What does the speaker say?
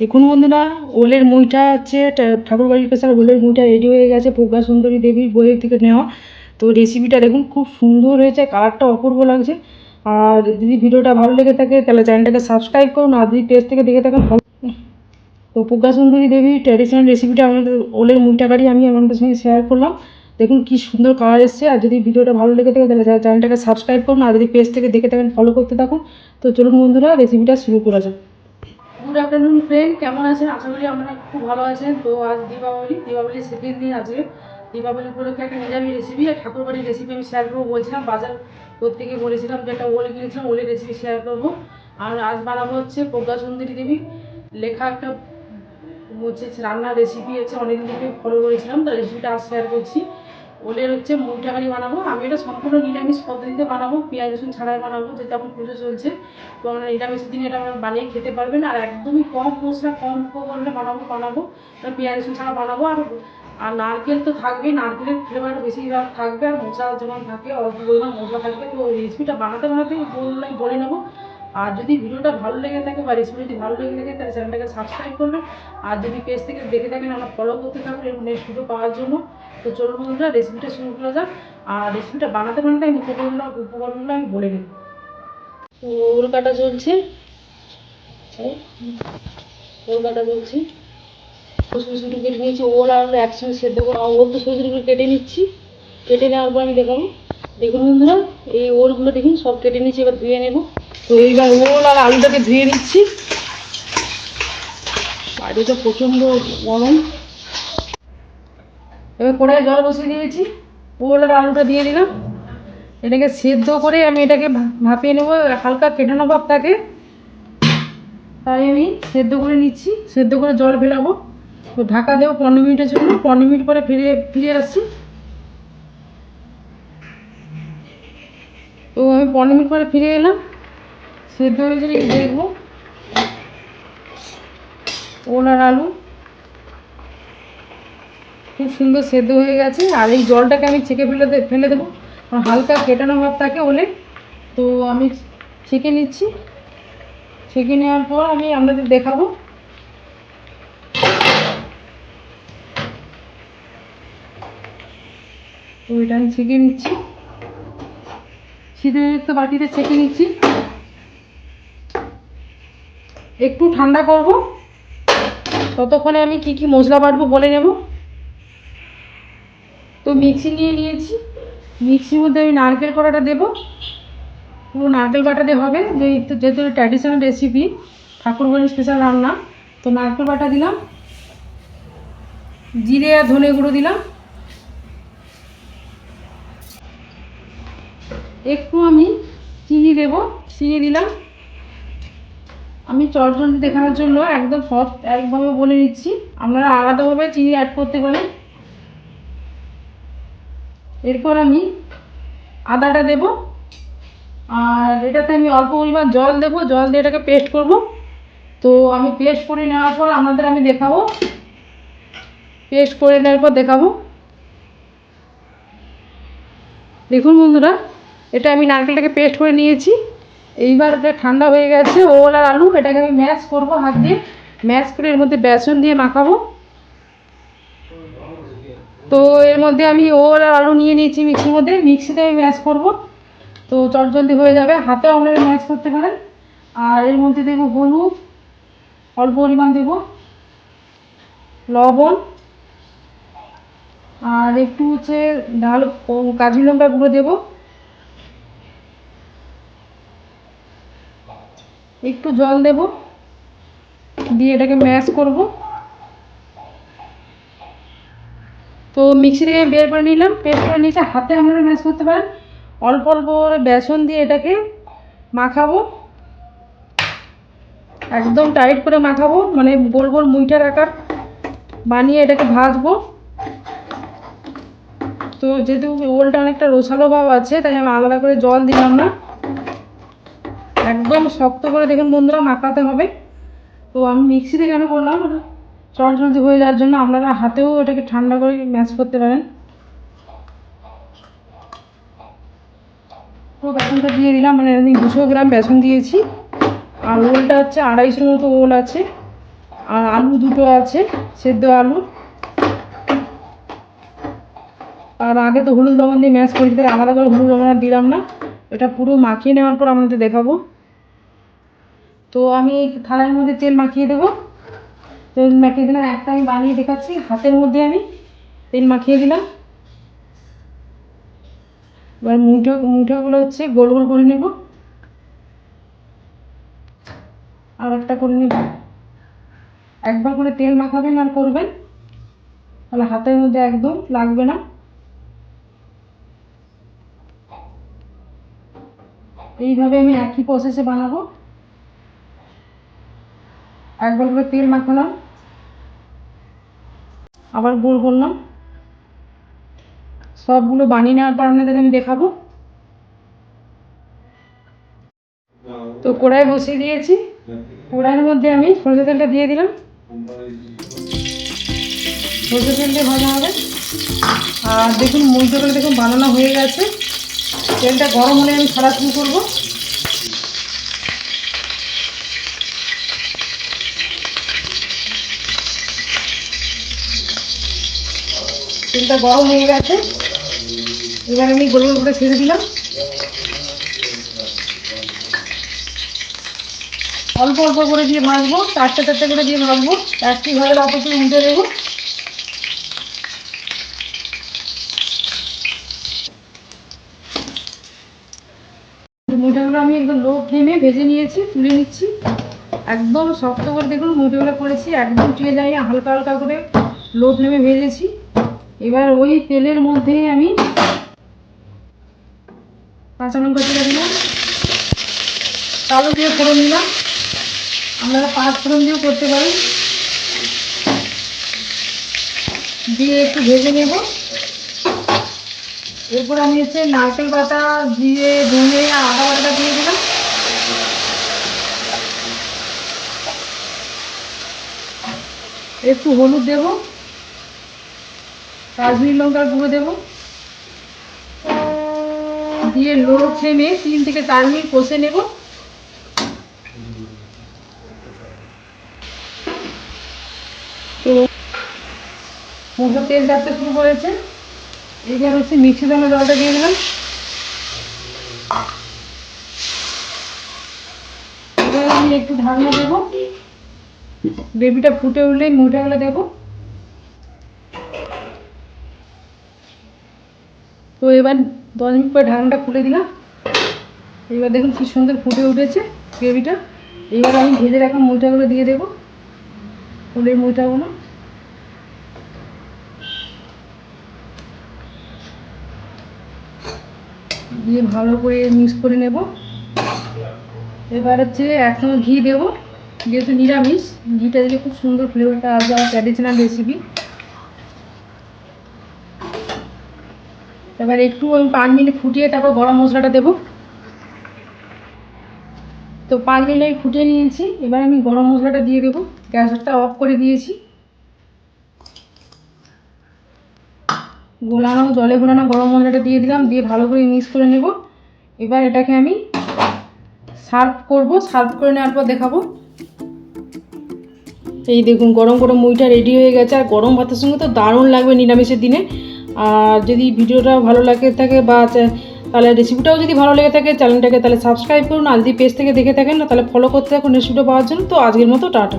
দেখুন বন্ধুরা, ওলের মুইটা হচ্ছে ঠাকুরবাড়ির স্পেশাল ওলের মুইটা রেডি হয়ে গেছে প্রজ্ঞা সুন্দরী দেবীর বইয়ের থেকে নেওয়া। তো রেসিপিটা দেখুন খুব সুন্দর হয়েছে কালারটা অপূর্ব লাগছে। আর যদি ভিডিওটা ভালো লেগে থাকে, তাহলে চ্যানেলটাকে সাবস্ক্রাইব করুন, আর যদি পেজ থেকে দেখে থাকেন তো প্রজ্ঞা সুন্দরী দেবীর ট্র্যাডিশনাল রেসিপিটা আমাদের ওলের মুইটা কারি আমি আপনাদের সঙ্গে শেয়ার করলাম। দেখুন কি সুন্দর কালার এসছে, আর যদি ভিডিওটা ভালো লেগে থাকে, তাহলে চ্যানেলটাকে সাবস্ক্রাইব করুন, আর যদি পেজ থেকে দেখে থাকেন ফলো করতে থাকুন। তো চলুন বন্ধুরা রেসিপিটা শুরু করা যাক। গুড আফটারনুন ফ্রেন্ড কেমন আছেন? আশা করি আপনারা খুব ভালো আছেন। তো আজ দীপাবলি, দীপাবলির সেকেন্ড দিন আজকে। দীপাবলি উপলক্ষে একটা নিরামিষ রেসিপি আর ঠাকুরবাড়ির রেসিপি আমি শেয়ার করব বলছিলাম। বাজার প্রত্যেকে বলেছিলাম যে একটা ওলে কিনেছিলাম, ওলের রেসিপি শেয়ার করব। আর আজ বানাবো হচ্ছে প্রজ্ঞা সুন্দরী দেবী। লেখা একটা হচ্ছে রান্নার রেসিপি হচ্ছে অনেকদিন থেকে ফলো করেছিলাম। তো রেসিপিটা আজ শেয়ার করছি। ওলের হচ্ছে মুগটা কারি বানাবো। আমি এটা সম্পূর্ণ নিরামিষ পদ্ধতিতে বানাবো, পেঁয়াজ, রসুন ছাড়াই বানাবো, যেহেতু এখন পুজো চলছে। তো আমরা নিরামিষের দিনে এটা বানিয়ে খেতে পারবেন। আর একদমই কম মশলা, কম করলে বানাবো বানাবো। পেঁয়াজ, রসুন ছাড়া বানাবো। আর আর নারকেল তো থাকবেই, নারকেলের ফ্লেভারটা বেশিরভাগ থাকবে। আর মশলা যেমন থাকে, অল্প পরিমাণ মশলা থাকবে, তো রেসিপিটা বানাতে বানাতে বললাম বলে নেব। আর যদি ভিডিওটা ভালো লেগে থাকে বা রেসিপি যদি ভালো লেগে থাকে, তাহলে চ্যানেলটাকে সাবস্ক্রাইব করবেন। আর যদি পেজ থেকে দেখে থাকেন, আমরা ফলো করতে থাকবেন নেক্সট ভিডিও পাওয়ার জন্য। তো চলুন বন্ধুরা রেসিপিটা শুরু করা যাক। আর রেসিপিটা বানাতে বানাতে আমি উপকরণগুলো উপকরণগুলো আমি বলে নেব। তো ওল কাটা চলছে। ওল কাটা চলছে। ছোটো কেটে নিয়েছি। ওল আর একসঙ্গে সেদ্ধ করে ওল তো ছোটো কেটে নিচ্ছি। কেটে নেওয়ার পর আমি দেখাবো। দেখুন বন্ধুরা, এই ওলগুলো দেখুন, সব কেটে নিচ্ছি এবার ধুয়ে নেব। তো এইবার ওল আর আলুটাকে ধুয়ে নিচ্ছি। বাইরে তো প্রচণ্ড গরম। এবার কড়াই জল বসিয়ে দিয়েছি। ওল আর আলুটা দিয়ে দিলাম। এটাকে সেদ্ধ করে আমি এটাকে ভাপিয়ে নেব। হালকা কেটানো ভাব থাকে তাই আমি সেদ্ধ করে নিচ্ছি। সেদ্ধ করে জল ফেলাবো। তো ঢাকা দেবো পনেরো মিনিটের জন্য। পনেরো মিনিট পরে ফিরে ফিরে আসছি। তো আমি পনেরো মিনিট পরে ফিরে এলাম। সেদ্ধ হয়েছে দেখব। ওল আর আলু। খুব সুন্দর সেদ্ধ হয়ে গেছে। আর এই জলটাকে আমি ছেঁকে ফেলে ফেলে দেবো। হালকা কেটানো ভাব থাকে ওলে। তো আমি ছেঁকে নিচ্ছি। ছেঁকে নেওয়ার পর আমি আপনাদের দেখাবো। তো এটা আমি ছেঁকে নিচ্ছি। শীতের তো বাটিতে ছেঁকে নিচ্ছি। একটু ঠান্ডা করব। ততক্ষণে আমি কি কি মশলা বাটবো বলে নেব। তো মিক্সি নিয়ে নিয়েছি। মিক্সির মধ্যে আমি নারকেল কড়াটা দেবো। পুরো নারকেল বাটা দিয়ে হবে যেহেতু ট্র্যাডিশনাল রেসিপি ঠাকুরবাড়ির স্পেশাল রান্না, তো নারকেল বাটা দিলাম। জিরে আর ধনে গুঁড়ো দিলাম। একটু আমি চিনি দেব। চিনি দিলাম। আমি চটজলদি দেখানোর জন্য একদম সব একভাবে বলে নিচ্ছি। আপনারা আলাদাভাবে চিনি অ্যাড করতে পারেন। এরপর আমি আদাটা দেব। আর এটাতে আমি অল্প পরিমাণ জল দেব। জল দিয়ে এটাকে পেস্ট করব। তো আমি পেস্ট করে নেওয়ার পর আপনাদের আমি দেখাবো। পেস্ট করে নেওয়ার পর দেখাবো। দেখুন বন্ধুরা, এটা আমি নারকেলটাকে পেস্ট করে নিয়েছি। এইবার এটা ঠান্ডা হয়ে গেছে, ওল আর আলু, এটাকে আমি ম্যাশ করব হাত দিয়ে। ম্যাশ করে এর মধ্যে বেসন দিয়ে মাখাবো। তো এর মধ্যে আমি ওর আলু নিয়ে নিয়েছি মিক্সির মধ্যে। মিক্সিতে আমি ম্যাশ করব। তো চটজলদি হয়ে যাবে। হাতেও আপনারা ম্যাশ করতে পারেন। আর এর মধ্যে দেবো হলুদ। অল্প পরিমাণ দেবো লবণ। আর একটু হচ্ছে ডাল কাজু লঙ্কা গুঁড়ো দেবো। একটু জল দেব। দিয়ে এটাকে ম্যাশ করব। তো মিক্সি থেকে আমি বের করে নিলাম পেস্ট করে নিয়েছি হাতে আপনারা ম্যাশ করতে পারেন। অল্প অল্প করে বেসন দিয়ে এটাকে মাখাবো। একদম টাইট করে মাখাবো মানে গোল গোল মুইটার আকার বানিয়ে এটাকে ভাজবো। তো যেহেতু ওলটা অনেকটা রোসালো ভাব আছে, তাই আমি আলাদা করে জল দিলাম না। একদম শক্ত করে দেখুন বন্ধুরা, মাখাতে হবে। তো আমি মিক্সি মিক্সিতে কেন করলাম? চল জলদি হয়ে যাওয়ার জন্য আপনারা হাতেও ওটাকে ঠান্ডা করে ম্যাশ করতে পারেন। পুরো বেসনটা দিয়ে দিলাম মানে আমি দুশো গ্রাম বেসন দিয়েছি। আর ওলটা হচ্ছে আড়াইশোর মতো ওল আছে। আর আলু দুটো আছে, সেদ্ধ আলু। আর আগে তো হলুদ লবণ দিয়ে ম্যাশ করে দিতে আলাদা করে হলুদ লবণ দিলাম না। এটা পুরো মাখিয়ে নেওয়ার পর আপনাদের দেখাবো। তো আমি থালার মধ্যে তেল মাখিয়ে দেবো। তেল মাখিয়ে দিলাম, একটা আমি বানিয়ে দেখাচ্ছি, হাতের মধ্যে আমি তেল মাখিয়ে দিলাম। এবার মুঠো, মুঠোগুলো হচ্ছে গোল গোল করে নেব। আর একটা করে নেব। একবার করে তেল মাখাবেন আর করবেন। তাহলে হাতের মধ্যে একদম লাগবে না। এইভাবে আমি একই প্রসেসে বানাবো। একবার করে তেল মাখালাম। আবার গোল করলাম। সবগুলো বানিয়ে নেওয়ার পর আপনাদের আমি দেখাবো। তো কড়াই বসিয়ে দিয়েছি। কড়াইয়ের মধ্যে আমি সরষে তেলটা দিয়ে দিলাম। সরষে তেল দিয়ে ভাজা হবে। আর দেখুন মুরগিগুলো দেখুন বানানো হয়ে গেছে। তেলটা গরম হলে আমি ছাড়া শুরু করব। তেলটা গরম হয়ে গেছে। এবার আমি গোল করে ছেড়ে দিলাম। অল্প অল্প করে দিয়ে ভাজবো, চারটে চারটে করে দিয়ে ভাজবো। একটি ঘরে অপরটি উল্টে দেবো। মুঠাগুলো আমি একদম লো ফ্লেমে ভেজে নিয়েছি, তুলে নিচ্ছি। একদম শক্ত করে দেখুন মুঠোগুলো করেছি, একদম চুয়ে যাই হালকা হালকা করে লো ফ্লেমে ভেজেছি। এবার ওই তেলের মধ্যেই আমি কাঁচা লঙ্কা তুলে দিলাম, কালো দিয়ে ফোড়ন দিলাম। আপনারা পাঁচ ফোড়ন দিয়েও করতে পারেন। দিয়ে একটু ভেজে নেব। এরপর আমি হচ্ছে নারকেল পাতা দিয়ে ধনে, আদা বাটাটা দিয়ে দিলাম। একটু হলুদ দেব। কাশ্মীর লঙ্কার গুঁড়ো দেবো। দিয়ে লো ফ্লেমে তিন থেকে চার মিনিট কষে নেব। তো তেল চাপতে শুরু করেছে। এইবার হচ্ছে মিক্সি দানা জলটা দিয়ে দিলাম। এবার আমি একটু ঢাকনা দেবো। বেবিটা ফুটে উঠলেই মুঠাগুলো দেবো। এবার দশ মিনিট পরে ঢাকনাটা খুলে দিলাম। এবার দেখুন কি সুন্দর ফুটে উঠেছে গ্রেভিটা। এবার আমি ভেজে রাখা মুঠাগুলো দিয়ে দেবো। ফুলের মুঠাগুলো দিয়ে ভালো করে মিক্স করে নেব। এবার হচ্ছে এক চামচ ঘি দেবো। যেহেতু নিরামিষ, ঘিটা দিলে খুব সুন্দর ফ্লেভারটা আসবে। আমার ট্র্যাডিশনাল রেসিপি এবার একটু আমি পাঁচ মিনিট ফুটিয়ে তারপর গরম মশলাটা দেবো। তো পাঁচ মিনিট আমি ফুটিয়ে নিয়েছি, এবার আমি গরম মশলাটা দিয়ে দেবো। গ্যাসটা অফ করে দিয়েছি। গোলানো, জলে গোলানো গরম মশলাটা দিয়ে দিলাম, দিয়ে ভালো করে মিক্স করে নেব। এবার এটাকে আমি সার্ভ করব, সার্ভ করে নেওয়ার পর দেখাবো। এই দেখুন, গরম গরম মুইটা রেডি হয়ে গেছে। আর গরম ভাতের সঙ্গে তো দারুণ লাগবে নিরামিষের দিনে। আর যদি ভিডিওটা ভালো লাগে থাকে বা তাহলে রেসিপিটাও যদি ভালো লেগে থাকে চ্যানেলটাকে তাহলে সাবস্ক্রাইব করুন, আর যদি পেজ থেকে দেখে থাকেন না, তাহলে ফলো করতে থাকুন রেসিপিটা পাওয়ার জন্য। তো আজকের মতো, টাটা।